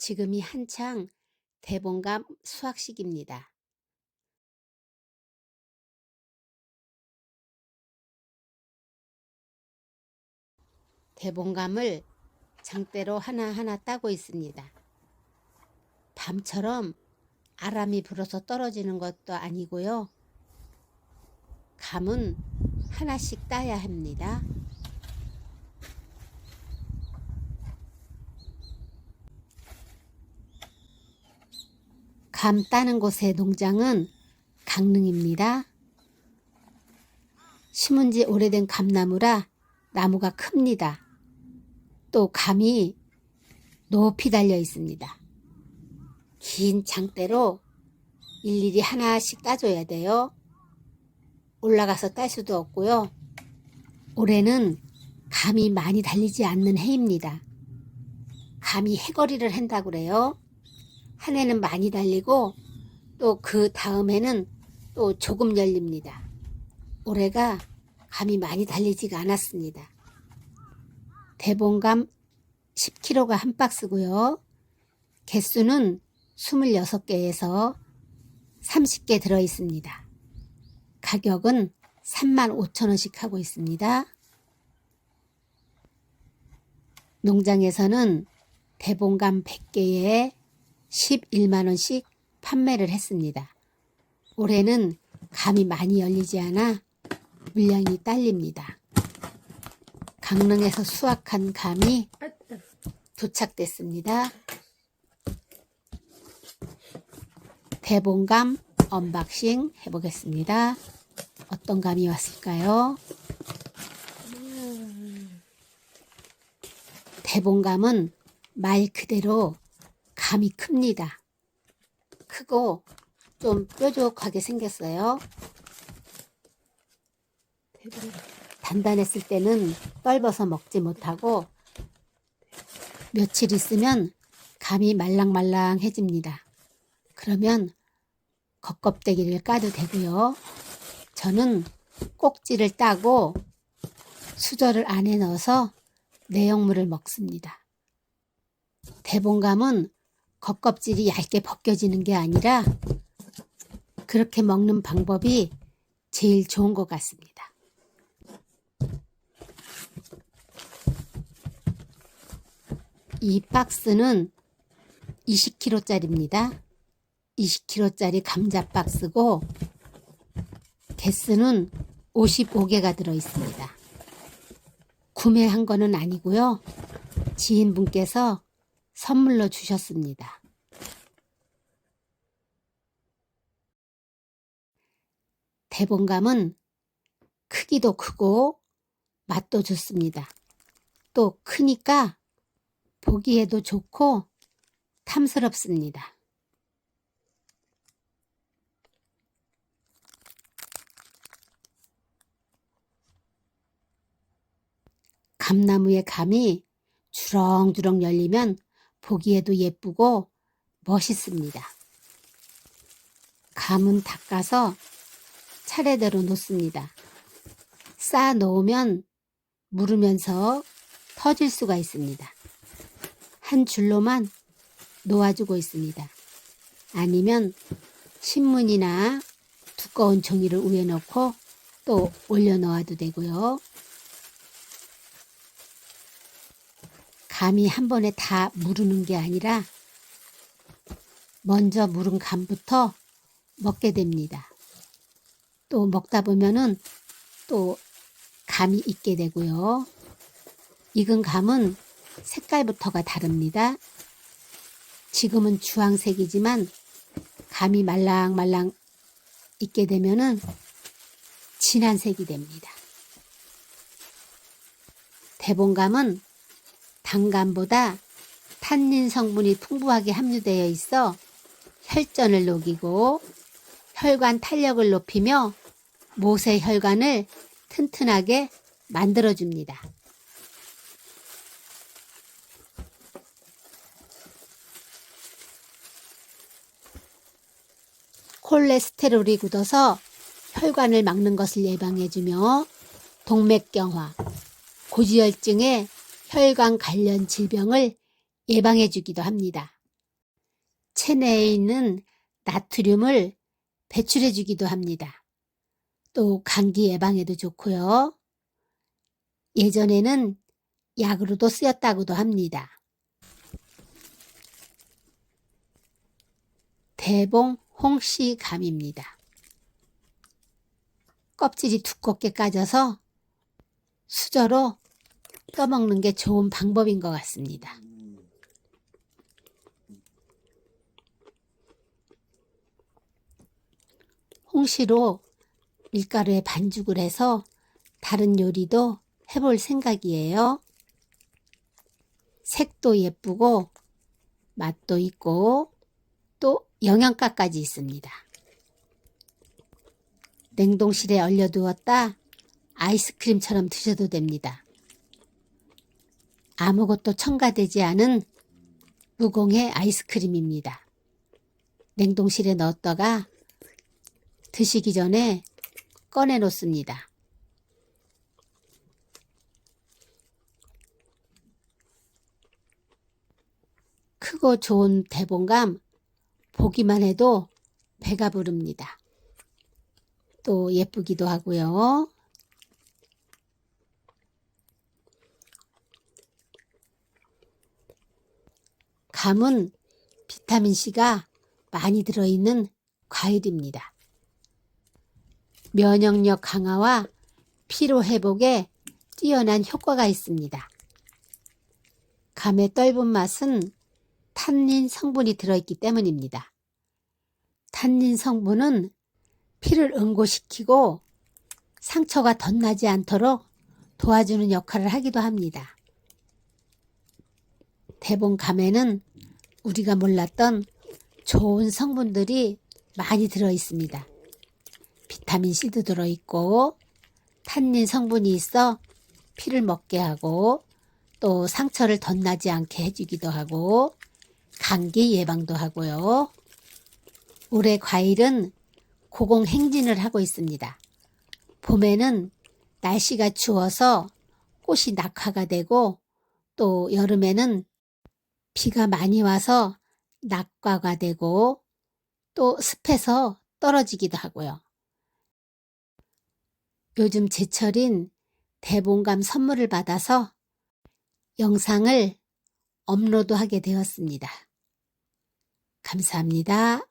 지금이 한창 대봉감 수확 시기입니다. 대봉감을 장대로 하나하나 따고 있습니다. 밤처럼 아람이 불어서 떨어지는 것도 아니고요. 감은 하나씩 따야 합니다. 감 따는 곳의 농장은 강릉입니다. 심은 지 오래된 감나무라 나무가 큽니다. 또 감이 높이 달려 있습니다. 긴 장대로 일일이 하나씩 따줘야 돼요. 올라가서 딸 수도 없고요. 올해는 감이 많이 달리지 않는 해입니다. 감이 해거리를 한다고 그래요. 한 해는 많이 달리고 또 그 다음에는 또 조금 열립니다. 올해가 감이 많이 달리지가 않았습니다. 대봉감 10kg가 한 박스고요. 개수는 26개에서 30개 들어 있습니다. 가격은 35,000원씩 하고 있습니다. 농장에서는 대봉감 100개에 11만원씩 판매를 했습니다. 올해는 감이 많이 열리지 않아 물량이 딸립니다. 강릉에서 수확한 감이 도착됐습니다. 대봉감 언박싱 해보겠습니다. 어떤 감이 왔을까요? 대봉감은 말 그대로 감이 큽니다. 크고 좀 뾰족하게 생겼어요. 단단했을 때는 떫어서 먹지 못하고 며칠 있으면 감이 말랑말랑해집니다. 그러면 겉껍데기를 까도 되고요. 저는 꼭지를 따고 수저를 안에 넣어서 내용물을 먹습니다. 대봉감은 겉껍질이 얇게 벗겨지는 게 아니라 그렇게 먹는 방법이 제일 좋은 것 같습니다. 이 박스는 20kg짜리입니다. 20kg짜리 감자 박스고 개수는 55개가 들어 있습니다. 구매한 거는 아니고요. 지인분께서 선물로 주셨습니다. 대봉감은 크기도 크고 맛도 좋습니다. 또 크니까 보기에도 좋고 탐스럽습니다. 감나무의 감이 주렁주렁 열리면 보기에도 예쁘고 멋있습니다. 감은 닦아서 차례대로 놓습니다. 쌓아 놓으면 무르면서 터질 수가 있습니다. 한 줄로만 놓아주고 있습니다. 아니면 신문이나 두꺼운 종이를 위에 넣고 또 올려 놓아도 되고요. 감이 한 번에 다 무르는 게 아니라 먼저 무른 감부터 먹게 됩니다. 또 먹다 보면은 또 감이 있게 되고요. 익은 감은 색깔부터가 다릅니다. 지금은 주황색이지만 감이 말랑말랑 익게 되면은 진한 색이 됩니다. 대봉감은 단감보다 탄닌 성분이 풍부하게 함유되어 있어 혈전을 녹이고 혈관 탄력을 높이며 모세 혈관을 튼튼하게 만들어줍니다. 콜레스테롤이 굳어서 혈관을 막는 것을 예방해주며 동맥경화, 고지혈증에 혈관 관련 질병을 예방해 주기도 합니다. 체내에 있는 나트륨을 배출해 주기도 합니다. 또 감기 예방에도 좋고요. 예전에는 약으로도 쓰였다고도 합니다. 대봉 홍씨감입니다. 껍질이 두껍게 까져서 수저로 떠먹는 게 좋은 방법인 것 같습니다. 홍시로 밀가루에 반죽을 해서 다른 요리도 해볼 생각이에요. 색도 예쁘고 맛도 있고 또 영양가까지 있습니다. 냉동실에 얼려두었다 아이스크림처럼 드셔도 됩니다. 아무것도 첨가되지 않은 무공의 아이스크림입니다. 냉동실에 넣었다가 드시기 전에 꺼내 놓습니다. 크고 좋은 대봉감 보기만 해도 배가 부릅니다. 또 예쁘기도 하고요. 감은 비타민C가 많이 들어있는 과일입니다. 면역력 강화와 피로 회복에 뛰어난 효과가 있습니다. 감의 떫은 맛은 탄닌 성분이 들어있기 때문입니다. 탄닌 성분은 피를 응고시키고 상처가 덧나지 않도록 도와주는 역할을 하기도 합니다. 대봉감에는 우리가 몰랐던 좋은 성분들이 많이 들어 있습니다. 비타민 C도 들어 있고 탄닌 성분이 있어 피를 먹게 하고 또 상처를 덧나지 않게 해주기도 하고 감기 예방도 하고요. 올해 과일은 고공 행진을 하고 있습니다. 봄에는 날씨가 추워서 꽃이 낙화가 되고 또 여름에는 비가 많이 와서 낙과가 되고 또 습해서 떨어지기도 하고요. 요즘 제철인 대봉감 선물을 받아서 영상을 업로드하게 되었습니다. 감사합니다.